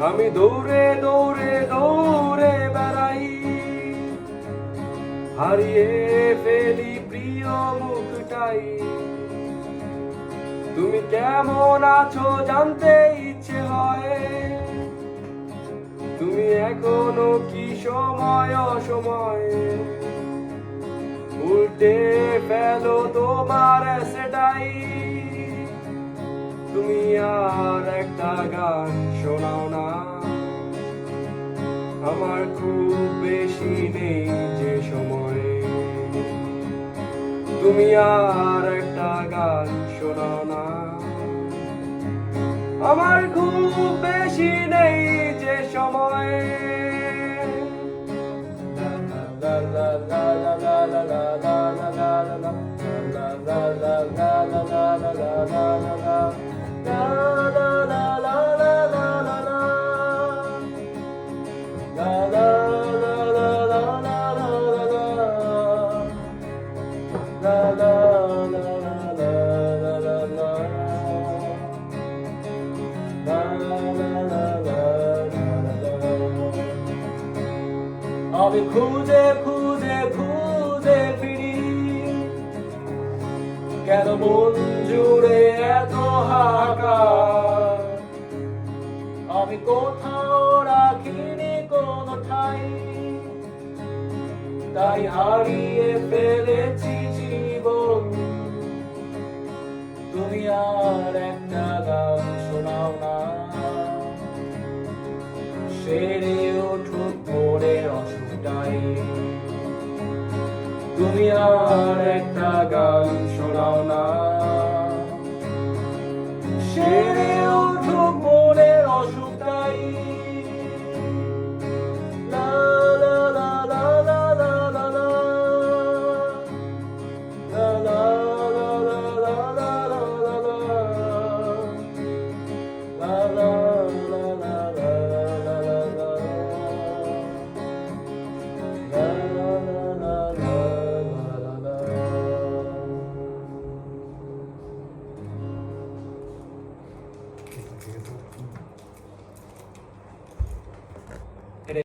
আমি দৌড়ে দৌড়ে দৌড়ে বেড়াই। হারিয়ে ফেলি প্রিয় মুখটাই। তুমি কেমন আছো জানতে ইচ্ছে হয়। তুমি এখনও কি সময় অসময়? উল্টে ফেলো তোমার সেটাই। তুমি আর একটা গান শোনাও না। আমার খুব বেশি নেই যে সময়। তুমি আর একটা গান শোনাও না। আমার খুব বেশি নেই যে সময়। আমি খুঁজে খুঁজে খুঁজে ফিরি। কেন মন জুড়ে তাই হারিয়ে ফেলেছি জীবন। তুমি আর একটা গান শোনাও না। সেরে উঠুক পরে অসুটাই তুমি আর একটা গান 几个